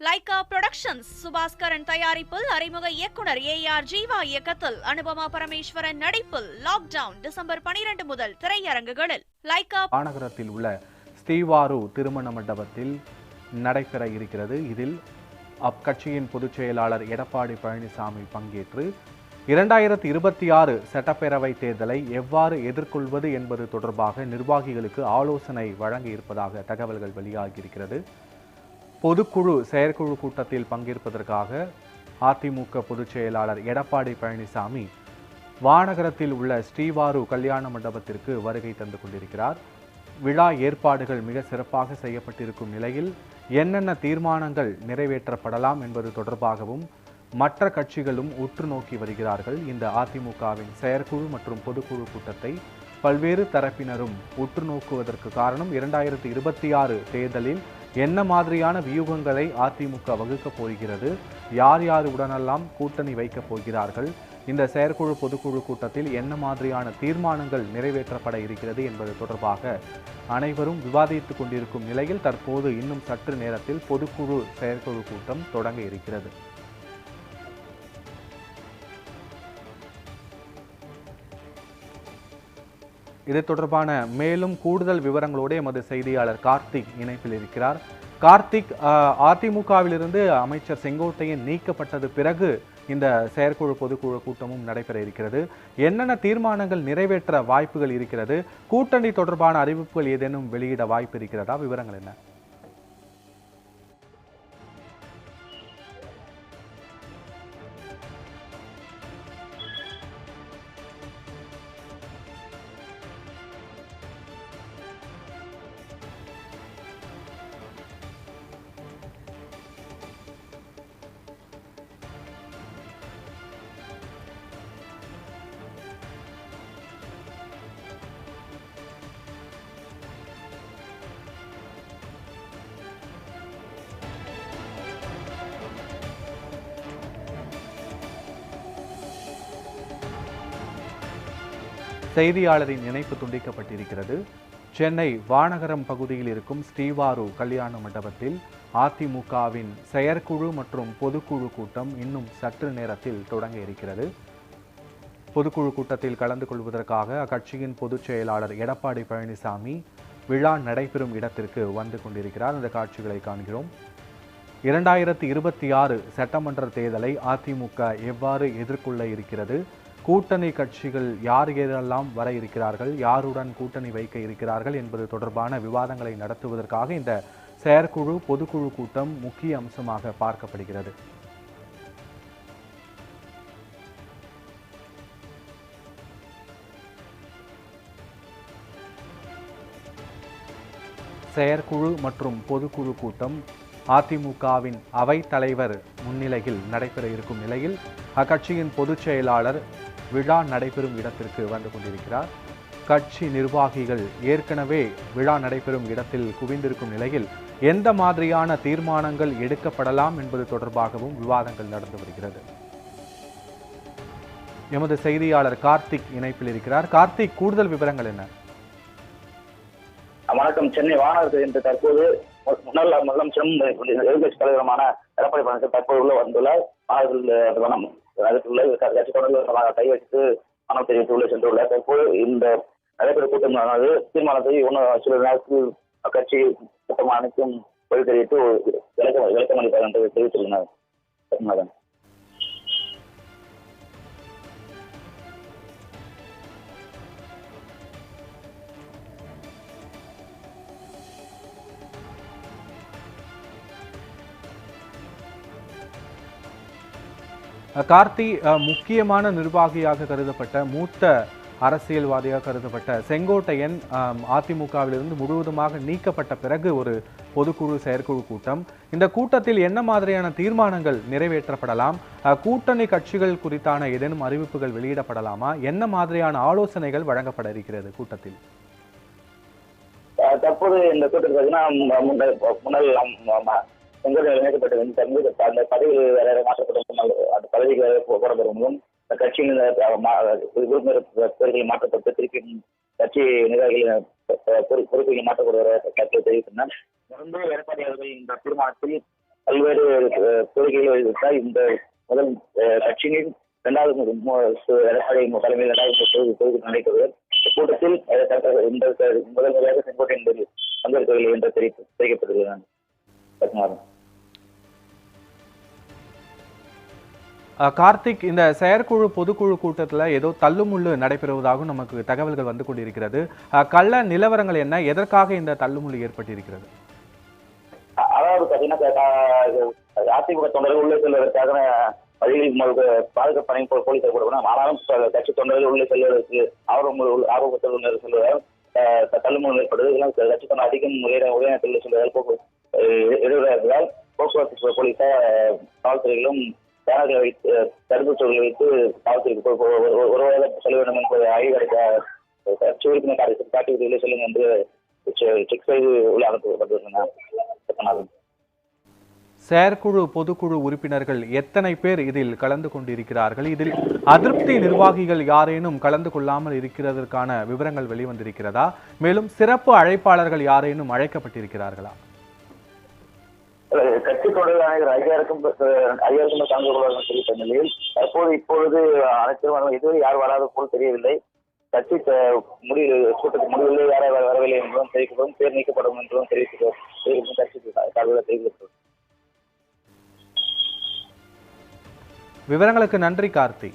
Lyca productions Subaskaran தயாரிப்பில் அறிமுக இயக்குனர் ஏ ஆர் ஜீவா இயக்கத்தில் அனுபமா பரமேஸ்வரன் நடிப்பில் லாக்டவுன் டிசம்பர் பனிரெண்டு முதல் திரையரங்குகளில். லைகா மாநகரத்தில் உள்ள ஸ்ரீவாரு திருமண மண்டபத்தில் நடைபெற இருக்கிறது. இதில் அக்கட்சியின் பொதுச் செயலாளர் எடப்பாடி பழனிசாமி பங்கேற்று இரண்டாயிரத்தி இருபத்தி ஆறு சட்டப்பேரவை தேர்தலை எவ்வாறு எதிர்கொள்வது என்பது தொடர்பாக நிர்வாகிகளுக்கு ஆலோசனை வழங்க இருப்பதாக தகவல்கள் வெளியாகியிருக்கிறது பொதுக்குழு செயற்குழு கூட்டத்தில் பங்கேற்பதற்காக அதிமுக பொதுச் செயலாளர் எடப்பாடி பழனிசாமி வானகரத்தில் உள்ள ஸ்ரீவாரு கல்யாண மண்டபத்திற்கு வருகை தந்து கொண்டிருக்கிறார். விழா ஏற்பாடுகள் மிக சிறப்பாக செய்யப்பட்டிருக்கும் நிலையில் என்னென்ன தீர்மானங்கள் நிறைவேற்றப்படலாம் என்பது தொடர்பாகவும் மற்ற கட்சிகளும் உற்று நோக்கி வருகிறார்கள். இந்த அதிமுகவின் செயற்குழு மற்றும் பொதுக்குழு கூட்டத்தை பல்வேறு தரப்பினரும் உற்று நோக்குவதற்கு காரணம் இரண்டாயிரத்தி இருபத்தி ஆறு தேர்தலில் என்ன மாதிரியான வியூகங்களை அதிமுக வகுக்கப் போகிறது? யார் யார் உடனெல்லாம் கூட்டணி வைக்கப் போகிறார்கள்? இந்த செயற்குழு பொதுக்குழு கூட்டத்தில் என்ன மாதிரியான தீர்மானங்கள் நிறைவேற்றப்பட இருக்கிறது என்பது தொடர்பாக அனைவரும் விவாதித்துக் கொண்டிருக்கும் நிலையில் தற்போது இன்னும் சற்று நேரத்தில் பொதுக்குழு செயற்குழு கூட்டம் தொடங்க இருக்கிறது. இது தொடர்பான மேலும் கூடுதல் விவரங்களோடு எமது செய்தியாளர் கார்த்திக் இணைப்பில் இருக்கிறார். கார்த்திக் அதிமுகவிலிருந்து அமைச்சர் செங்கோட்டையன் நீக்கப்பட்டது பிறகு இந்த செயற்குழு பொதுக்குழு கூட்டமும் நடைபெற இருக்கிறது. என்னென்ன தீர்மானங்கள் நிறைவேற்ற வாய்ப்புகள் இருக்கிறது? கூட்டணி தொடர்பான அறிவிப்புகள் ஏதேனும் வெளியிட வாய்ப்பு இருக்கிறதா? விவரங்கள் என்ன? செய்தியாளரின் இணைப்பு துண்டிக்கப்பட்டிருக்கிறது. சென்னை வானகரம் பகுதியில் இருக்கும் ஸ்ரீவாரு கல்யாண மண்டபத்தில் அதிமுகவின் செயற்குழு மற்றும் பொதுக்குழு கூட்டம் இன்னும் சற்று நேரத்தில் தொடங்க இருக்கிறது. பொதுக்குழு கூட்டத்தில் கலந்து கொள்வதற்காக அக்கட்சியின் பொதுச் செயலாளர் எடப்பாடி பழனிசாமி விழா நடைபெறும் இடத்திற்கு வந்து கொண்டிருக்கிறார். அந்த காட்சிகளை காண்கிறோம். இரண்டாயிரத்தி இருபத்தி ஆறு சட்டமன்ற தேர்தலை அதிமுக எவ்வாறு எதிர்கொள்ள இருக்கிறது? கூட்டணி கட்சிகள் யார் யாரெல்லாம் வர இருக்கிறார்கள் யாருடன் கூட்டணி வைக்க இருக்கிறார்கள் என்பது தொடர்பான விவாதங்களை நடத்துவதற்காக இந்த செயற்குழு பொதுக்குழு கூட்டம் முக்கிய அம்சமாக பார்க்கப்படுகிறது. செயற்குழு மற்றும் பொதுக்குழு கூட்டம் அதிமுகவின் அவைத் தலைவர் முன்னிலையில் நடைபெற இருக்கும் நிலையில் அக்கட்சியின் பொதுச் செயலாளர் விழா நடைபெறும் இடத்திற்கு வந்து கொண்டிருக்கிறார். கட்சி நிர்வாகிகள் ஏற்கனவே விழா நடைபெறும் இடத்தில் குவிந்திருக்கும் நிலையில் எந்த மாதிரியான தீர்மானங்கள் எடுக்கப்படலாம் என்பது தொடர்பாகவும் விவாதங்கள் நடந்து வருகிறது. எமது செய்தியாளர் கார்த்திக் இணைப்பில் இருக்கிறார். கார்த்திக் கூடுதல் விவரங்கள் என்ன? வணக்கம். சென்னை வானகரத்தில் என்று தற்போது முன்னாள் முதலமைச்சரும் எதிர்கட்சி தலைவருமான எடப்பாடி பழனிசாமி தற்போது உள்ள வந்துள்ளார். மாநகரில் வனம் அதற்குள்ள கட்சி தொடர்ந்து கை வைத்து மனம் தெரிவித்துள்ள சென்றுள்ளார் தற்போது இந்த நடைபெறும் கூட்டமானது தீர்மானத்தை ஒன்று சில நேரத்தில் கட்சி கூட்டம் அனைத்தும் பொய் தெரிவித்து விளக்கம் விளக்கம் அளிப்பார் என்று தெரிவித்துள்ளனர். கார்த்தி முக்கியமான நிர்வாகியாக கருதப்பட்ட மூத்த அரசியல்வாதியாக கருதப்பட்ட செங்கோட்டையன் அதிமுகவிலிருந்து முழுவதுமாக நீக்கப்பட்ட பிறகு ஒரு பொதுக்குழு செயற்குழு கூட்டம். இந்த கூட்டத்தில் என்ன மாதிரியான தீர்மானங்கள் நிறைவேற்றப்படலாம்? கூட்டணி கட்சிகள் குறித்தான ஏதேனும் அறிவிப்புகள் வெளியிடப்படலாமா? என்ன மாதிரியான ஆலோசனைகள் வழங்கப்பட இருக்கிறது கூட்டத்தில்? தற்போது இந்த கூட்டத்தில் பார்த்தீங்கன்னா முன்னாள் முன்னாள் செங்கோட்டையில் இணைக்கப்பட்ட வந்து தற்போது அந்த பதவியில் வேற யாரும் அந்த பதவிக்கு வேற போடப்படுவதும் இந்த கட்சியின் இந்த மாற்றப்பட்டு திருப்பி கட்சி நிர்வாகிகள் பொறுப்புகள் மாற்றப்படுவதாக கட்சியை தெரிவித்தனர் தொடர்ந்து எடப்பாடி அவர்கள் இந்த தீர்மானத்தில் பல்வேறு அஹ், கோரிக்கைகளை வலியுறுத்தால் இந்த முதல் கட்சியின் இரண்டாவது எடப்பாடி தலைமையில் இரண்டாவது தொகுதி தொகுதி நடைபெறுவது கூட்டத்தில் முதல் முறையாக செங்கோட்டை என்பதில் பங்கேற்கவில்லை என்று தெரிவித்து தெரிவிக்கப்பட்டுள்ளது. பத்மநாபன். கார்த்திக் இந்த செயற்குழு பொதுக்குழு கூட்டத்தில் ஏதோ தள்ளுமுள்ளு நடைபெறுவதாகவும் நமக்கு தகவல்கள் வந்து கொண்டிருக்கிறது. கள்ள நிலவரங்கள் என்ன? எதற்காக இந்த தள்ளுமுள்ளு ஏற்பட்டிருக்கிறது? அதாவது பாத்தீங்கன்னா அதிமுக தொண்டர்கள் உள்ளே செல்வதற்காக வழிகளில் பாதுகாப்பு பணி போலீசார் ஆனாலும் கட்சி தொண்டர்கள் உள்ளே செல்வதற்கு ஆர்வம் உள்ள- ஆர்வப்பட்ட உள்ளே செல்வதால் அஹ், தள்ளுமுறை ஏற்படுது. இதெல்லாம் கட்சி தொண்டர் அதிகம் உயர உயர செல்வதால் போக்குவரத்து இடையூறாக போக்குவரத்து போலீசார் காவல்துறைகளும் பேனர்களை வைத்து தடுப்பு தடுப்புச் சுவர்களை வைத்து காவல்துறைக்கு போ- போ- ஒரு- ஒரு ஒருவராக வேண்டும் என்பது ஆய்வு கட்சி உறுப்பினர் காட்டி காட்டி உள்ளே என்று செக் செய்து உள்ள அனுப்பப்பட்டிருந்தனர் செயற்குழு பொதுக்குழு உறுப்பினர்கள் எத்தனை பேர் இதில் கலந்து கொண்டிருக்கிறார்கள்? இதில் அதிருப்தி நிர்வாகிகள் யாரேனும் கலந்து கொள்ளாமல் இருக்கிறதற்கான விவரங்கள் வெளிவந்திருக்கிறதா? மேலும் சிறப்பு அழைப்பாளர்கள் யாரேனும் அழைக்கப்பட்டிருக்கிறார்களா? கட்சி தொடர்பில் அனைவர் ஐயாயிரக்கும் ஐயாயிரக்கும் கலந்து கொள்வார்கள் தெரிவித்த நிலையில் தற்போது இப்பொழுது அனைத்து இதுவரை யார் வராத போல் தெரியவில்லை. கட்சி முடிவு கூட்டத்துக்கு முடிவில் யாரை வரவில்லை என்றும் தெரிவிக்கப்படும் பேர் நீக்கப்படும் என்றும் தெரிவிக்கப்படும் கட்சி சார்பில் தெரிவிக்கப்படும் விவரங்களுக்கு நன்றி கார்த்தி.